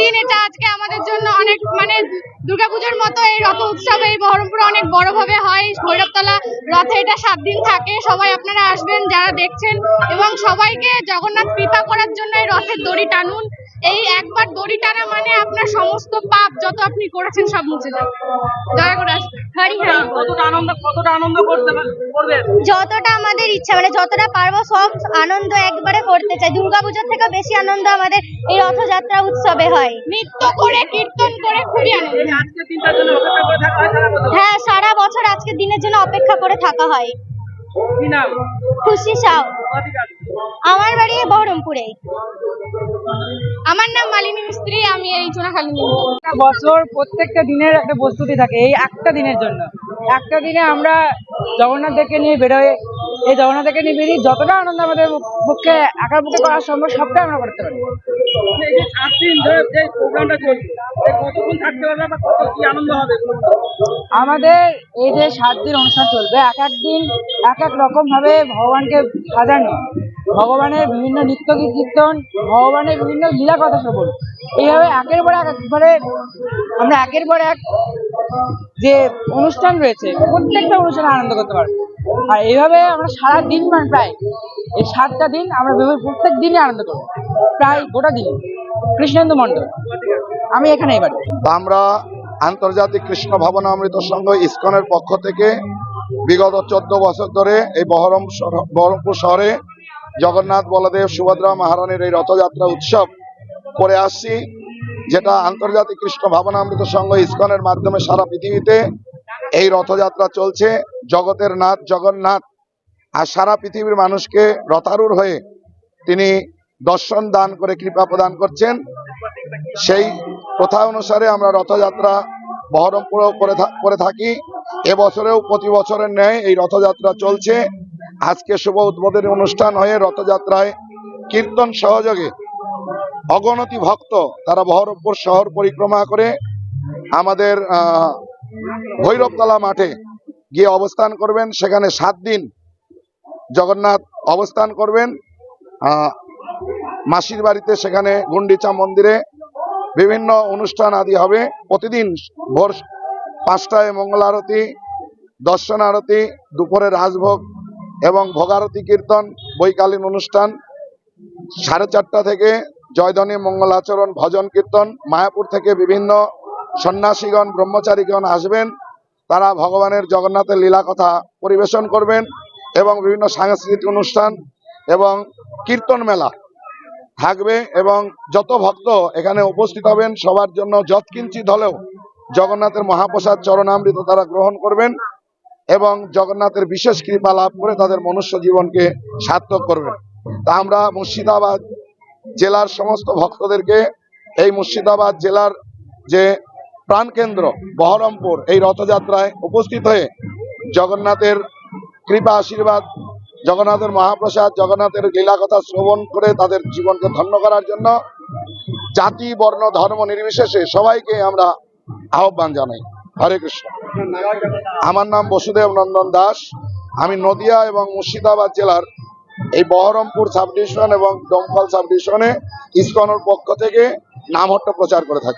দিন এটা আজকে আমাদের জন্য অনেক মানে দুর্গাপুজোর মতো এই রথ উৎসব, এই বহরমপুরে অনেক বড় ভাবে হয়। ভৈরবতলা রথে এটা সাত দিন থাকে। সবাই আপনারা আসবেন, যারা দেখছেন এবং সবাইকে জগন্নাথ কৃপা করার জন্য এই রথের দড়ি টানুন। এই একবার দড়ি টানা মানে আপনার সমস্ত পাপ যত আপনি করেছেন সব মুছে যাবে। দয়া করে হরি হরি। কতটা আনন্দ কতটা আনন্দ করতে করবে? যতটা আমাদের ইচ্ছা মানে যতটা পারব সব আনন্দ একবারে করতে চাই। দুর্গাপুজোর থেকে বেশি আনন্দ আমাদের এই রথযাত্রা উৎসবে হয়। নৃত্য করে কীর্তন করে খুবই আনন্দ। দিনটার জন্য অপেক্ষা করে থাকা হয় সারা বছর? হ্যাঁ সারা বছর আজকের দিনের জন্য অপেক্ষা করে থাকা হয়। কি নাম? খুশি সাউ। আমার বাড়ি বহরমপুরে। আমার নাম মালিনী মিস্ত্রি আমি এই চুনাখালী একটা বছর প্রত্যেকটা দিনের একটা প্রস্তুতি থাকে এই একটা দিনের জন্য। একটা দিনে আমরা জগন্নাথ দেখে নিয়ে বেরোই এই জগন্নাথ নিয়ে বেরিয়ে যতটা আনন্দ আমাদের পক্ষে একার পক্ষে করা সম্ভব, সবটাই আমরা করতে পারি। আমাদের এই যে সাত দিন অনুষ্ঠান চলবে, এক এক দিন এক এক রকম ভাবে ভগবানকে সাজানো। ভগবানের বিভিন্ন নৃত্য কীর্তন, ভগবানের বিভিন্ন লীলা কথা শ্রবণ। এইভাবে একের পর এক একবারে আমরা একের পর এক যে অনুষ্ঠান রয়েছে, প্রত্যেকটা অনুষ্ঠানে আনন্দ করতে পারব। আর এইভাবে আমরা সারা দিন মানে প্রায় এই সাতটা দিন আমরা প্রত্যেক দিনই আনন্দ করব। প্রায় গোটা দিন। কৃষ্ণেন্দু মণ্ডল, আমি এখানে এবার আমরা আন্তর্জাতিক কৃষ্ণ ভাবনামৃত সংঘ ইসকনের পক্ষ থেকে বিগত চোদ্দ বছর ধরে এই বহরম বহরমপুর শহরে জগন্নাথ বলদেব সুভদ্রা মহারানীর এই রথযাত্রা উৎসব করে আসছি, যেটা আন্তর্জাতিক কৃষ্ণ ভবন ভাবনামৃত সংঘ ইসকনের মাধ্যমে সারা পৃথিবীতে এই রথযাত্রা চলছে। জগতের নাথ, জগন্নাথ আর সারা পৃথিবীর মানুষকে রতারুর হয়ে তিনি দর্শন দান করে কৃপা প্রদান করছেন। সেই প্রথা অনুসারে আমরা রথযাত্রা বহরমপুরেও করে থাকি। এবছরেও প্রতি বছরের ন্যায় এই রথযাত্রা চলছে। আজকে শুভ উদ্বোধনী অনুষ্ঠান হয়ে রথযাত্রায় কীর্তন সহযোগে অগণতি ভক্ত তারা বহরমপুর শহর পরিক্রমা করে আমাদের ভৈরবতলা মাঠে গিয়ে অবস্থান করবেন, সেখানে সাত দিন জগন্নাথ অবস্থান করবেন মাসির বাড়িতে সেখানে গুন্ডিচা মন্দিরে বিভিন্ন অনুষ্ঠান আদি হবে। প্রতিদিন ভোর পাঁচটায় মঙ্গল আরতি দর্শন আরতি দুপুরে রাজভোগ এবং ভোগারতি কীর্তন, বৈকালীন অনুষ্ঠান। সাড়ে চারটা থেকে জয়ধ্বনি মঙ্গলাচরণ ভজন কীর্তন। মায়াপুর থেকে বিভিন্ন সন্ন্যাসীগণ, ব্রহ্মচারীগণ আসবেন। তারা ভগবানের জগন্নাথের লীলা কথা পরিবেশন করবেন এবং বিভিন্ন সাংস্কৃতিক অনুষ্ঠান এবং কীর্তন মেলা থাকবে এবং যত ভক্ত এখানে উপস্থিত হবেন, সবার জন্য যৎকিঞ্চিত হলেও জগন্নাথের মহাপ্রসাদ চরণামৃত তারা গ্রহণ করবেন এবং জগন্নাথের বিশেষ কৃপা লাভ করে তাদের মনুষ্য জীবনকে সার্থক করবেন। তা আমরা মুর্শিদাবাদ জেলার সমস্ত ভক্তদেরকে, এই মুর্শিদাবাদ জেলার যে প্রাণকেন্দ্র বহরমপুর এই রথযাত্রায় উপস্থিত হয়ে জগন্নাথের কৃপা আশীর্বাদ, জগন্নাথের মহাপ্রসাদ, জগন্নাথের লীলা কথা শ্রবণ করে তাদের জীবনকে ধন্য করার জন্য জাতি, বর্ণ, ধর্ম নির্বিশেষে সবাইকে আমরা আহ্বান জানাই। হরে কৃষ্ণ। আমার নাম বসুদেব নন্দন দাস। আমি নদিয়া এবং মুর্শিদাবাদ জেলার এই বহরমপুর সাব ডিভিশন এবং দমকল সাব ডিভিশনে ইসকনের পক্ষ থেকে নামহট্ট প্রচার করে থাকি।